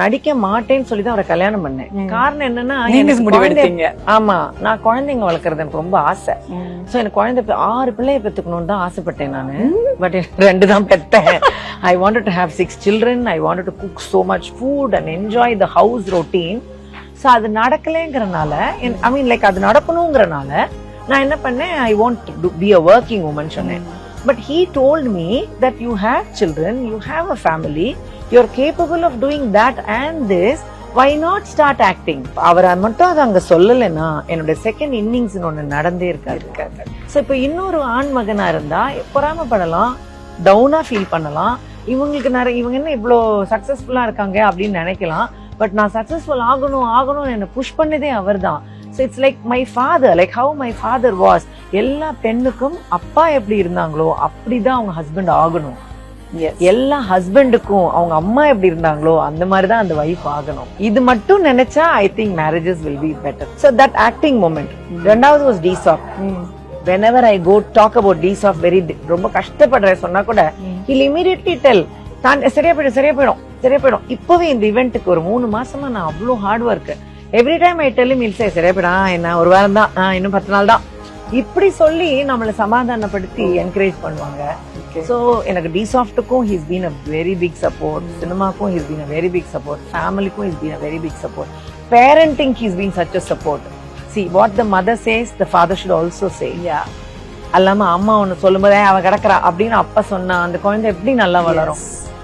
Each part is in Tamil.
நடிக்க மாட்டேன்னு சொல்லி தான் அவரை கல்யாணம் பண்ணேன். காரணம் என்னன்னா முடிவெடுத்தீங்க ஆமா நான் குழந்தைங்க வளர்க்கறது எனக்கு ரொம்ப ஆசை. சோ எனக்கு குழந்தை ஆறு பிள்ளைய பெத்துக்கணும்னு தான் ஆசைப்பட்டேன் நானு. பட் ரெண்டு தான் பெத்தேன். I wanted to have six children I wanted to cook so much food and enjoy the house routine so அது நடக்கலைங்கிறனால ஐ மீன் லைக் அது நடக்கணுங்கிறனால நான் என்ன பண்ணேன்? I want to be a working woman சொன்னேன். But he told me that you have children you have a family you are capable of doing that and this why not start acting அவர் மட்டும் அதை அங்கே சொல்லலைன்னா என்னோட செகண்ட் இன்னிங்ஸ் ஒன்று நடந்தே இருக்காது. ஸோ இப்போ இன்னொரு ஆண் மகனாக இருந்தால் பொறாமப்படலாம் டவுனாக ஃபீல் பண்ணலாம். இவங்களுக்கு நிறைய இவங்க என்ன இவ்வளோ சக்ஸஸ்ஃபுல்லாக இருக்காங்க அப்படின்னு நினைக்கலாம். பட் நான் சக்ஸஸ்ஃபுல் ஆகணும் ஆகணும்னு என்னை புஷ் பண்ணதே அவர் தான் so it's like my father like how my father was எல்லா பெண்ணுக்கும் அப்பா எப்படி இருந்தாங்களோ அப்படி தான் அவங்க ஹஸ்பண்ட் ஆகணும். எல்லா ஹஸ்பண்டுக்கும் அவங்க அம்மா எப்படி இருந்தாங்களோ அந்த மாதிரி தான் அந்த வைஃப் ஆகணும். இது மட்டும் நினைச்சா I think marriages will be better so that acting moment ரெண்டாவது வாஸ் டீசாப் whenever I go talk about these of very ரொம்ப கஷ்டப்படுறேன் சொன்னா கூட he'll immediately tell தான் சரியா போயிடும் சரியா போயிடும் சரியா போயிடும். இப்பவே இந்த இவெண்ட்டுக்கு ஒரு மூணு மாசமா நான் அவ்வளோ hard work every time I tell him he'll say சரியா போயிடும் என்ன ஒரு வாரம் தான் இன்னும் பத்து நாள் தான். இப்படி சொல்லி நம்மளை சமாதானப்படுத்தி என்கரேஜ் பண்ணுவாங்க. ஸோ எனக்கு டிசாஃப்ட்டுக்கும் he's been a very big support சினிமாக்கும் he's been a very big support ஃபேமிலிக்கும் he's been a very big support parenting he's been such a support see what the mother says the father should also say அல்லாம அம்மா ஒண்ணு சொல்லும்போது "ஏய், அவ கிடக்குறா அப்படின்னு அப்பா சொன்னா அந்த குழந்தை எப்படி நல்லா வளரும்?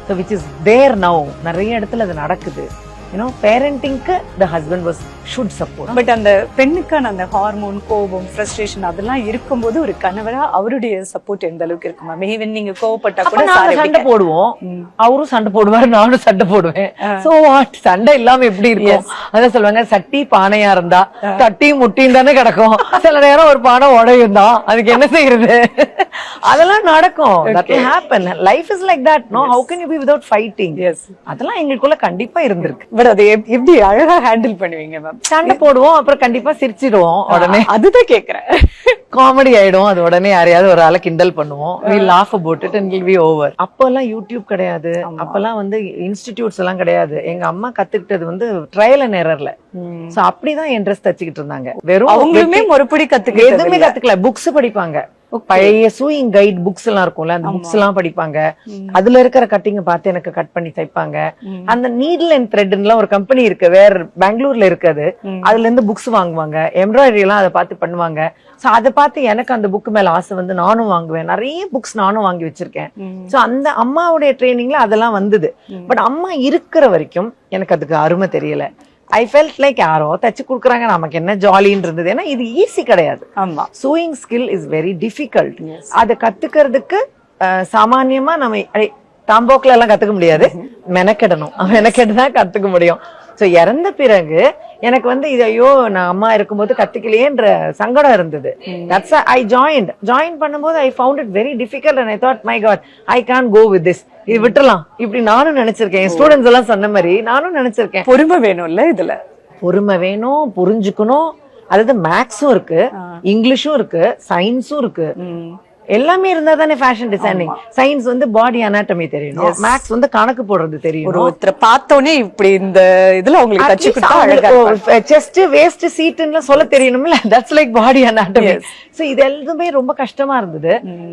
So which is there now நிறைய இடத்துல அது நடக்குது. You know பேரண்டிங்க்கு the husband was should support but அந்த பெண்ணுக்கான அந்த ஹார்மோன் கோபம் ஃப்ரஸ்ட்ரேஷன் அதெல்லாம் இருக்கும்போது ஒரு கணவரா அவருடைய சப்போர்ட் எந்த அளவுக்கு இருக்கும்? மேம் ஈவன் நீங்க கோவப்பட்டா கூட சண்டை போடுவோம். அவரும் சண்டை போடுவாரு நானும் சண்டை போடுவேன். சோ வாட் சண்டை இல்லாம எப்படி இருக்கும்? அதான் சொல்லுவாங்க சட்டி பானையா இருந்தா தட்டி முட்டியும் தானே கிடக்கும். சில நேரம் ஒரு பானை உடையும் தான் அதுக்கு என்ன செய்யறது? அதெல்லாம் நடக்கும். Happen. Life is like that no how can you be without fighting Yes. அதெல்லாம் எங்களுக்குள்ள கண்டிப்பா இருந்திருக்கு. பட் அதை எப்- எப்படி அழகா ஹேண்டில் பண்ணுவீங்க மேம் சண்டை போடுவோம் அப்புறம் கண்டிப்பா சிரிச்சிடுவோம் உடனே. அதுதான் கேக்குறேன். காமெடி ஆயிடும் அது உடனே யாரையாவது ஒரு ஆளை கிண்டல் பண்ணுவோம். Laugh about it and will be over. அப்பெல்லாம் யூடியூப் கிடையாது. அப்பெல்லாம் வந்து இன்ஸ்டிடியூட்ஸ் எல்லாம் கிடையாது. எங்க அம்மா கத்துக்கிட்டது வந்து ட்ரையல் அண்ட் எரர்ல சோ அப்படிதான் என் ட்ரெஸ் தச்சுக்கிட்டு இருந்தாங்க. வெறும் அவங்களுமே மறுபடி எதுவுமே கத்துக்கிட்டு கத்துக்கல. புக்ஸ் படிப்பாங்க. பழைய சூயிங் கைட் புக்ஸ் எல்லாம் இருக்கும்ல அந்த புக்ஸ் எல்லாம் படிப்பாங்க. அதுல இருக்கிற கட்டிங்க பார்த்து எனக்கு கட் பண்ணி தைப்பாங்க. அந்த நீடில் அண்ட் த்ரெட்லாம் ஒரு கம்பெனி இருக்கு வேற பெங்களூர்ல இருக்குது அதுல இருந்து புக்ஸ் வாங்குவாங்க. எம்ப்ராய்டரி எல்லாம் அதை பார்த்து பண்ணுவாங்க. சோ அதை பார்த்து எனக்கு அந்த புக் மேல ஆசை வந்து நானும் வாங்குவேன். நிறைய புக்ஸ் நானும் வாங்கி வச்சிருக்கேன். சோ அந்த அம்மாவுடைய ட்ரைனிங்ல அதெல்லாம் வந்தது. பட் அம்மா இருக்கிற வரைக்கும் எனக்கு அதுக்கு அருமை தெரியல. ஐ ஃபெல்ட் லைக் யாரோ தச்சு கொடுக்குறாங்க நமக்கு என்ன ஜாலின்னு இருந்தது. ஏன்னா இது ஈஸி கிடையாது. ஆமா. Sewing skill is very difficult அதை கத்துக்கிறதுக்கு அஹ், சாமானியமா நம்ம தாம்போக்குல எல்லாம் கத்துக்க முடியாது. மெனக்கெடணும். மெனக்கெட்டு தான் கத்துக்க முடியும். சோ இறந்த பிறகு எனக்கு வந்து இது ஐயோ நான் அம்மா இருக்கும்போது கத்துக்கலையேன்ற சங்கடம் இருந்தது. தட்ஸ் ஐ ஜாயின்ட் ஜாயின் பண்ணும்போது I found it very difficult and I thought my god I can't go with this இது விட்டுறலாம். இப்படி நானும் நினைச்சிருக்கேன். ஸ்டூடெண்ட்ஸ் எல்லாம் சொன்ன மாதிரி நானும் நினைச்சிருக்கேன். பொறுமை வேணும்ல இதுல? பொறுமை வேணும் புரிஞ்சுக்கணும். அதாவது மேக்ஸும் இருக்கு இங்கிலீஷும் இருக்கு சயின்ஸும் இருக்கு. எல்லாமே இருந்தா தானே ஃபேஷன் டிசைனிங் சயின்ஸ் வந்து பாடி அனாட்டமி தெரியணும் மேக்ஸ் வந்து கணக்கு போடுறது ஒரு தெரியணும் ஒருத்தரை பார்த்தோன்னே இப்படி இந்த இதுல உங்களுக்கு தச்சு கொடுத்தா அழகா. செஸ்ட் வேஸ்ட் சீட்டுன்னு சொல்ல தெரியணும்ல. That's like body anatomy so இது எல்லாமே ரொம்ப கஷ்டமா இருந்தது.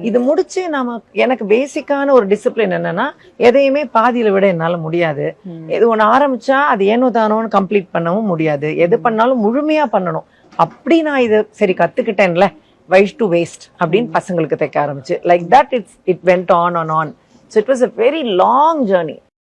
இது முடிச்சு நாம எனக்கு பேசிக்கான ஒரு டிசிப்ளின் என்னன்னா எதையுமே பாதியில விட என்னால முடியாது. இது ஒண்ணு ஆரம்பிச்சா அது ஏனோ தானோன்னு கம்ப்ளீட் பண்ணவும் முடியாது. எது பண்ணாலும் முழுமையா பண்ணணும். அப்படி நான் இதை சரி கத்துக்கிட்டேன்ல. வைஸ் டு வேஸ்ட் அப்படின்னு பசங்களுக்கு தைக்க ஆரம்பிச்சு. Like that it's it went on on on so it was a very long journey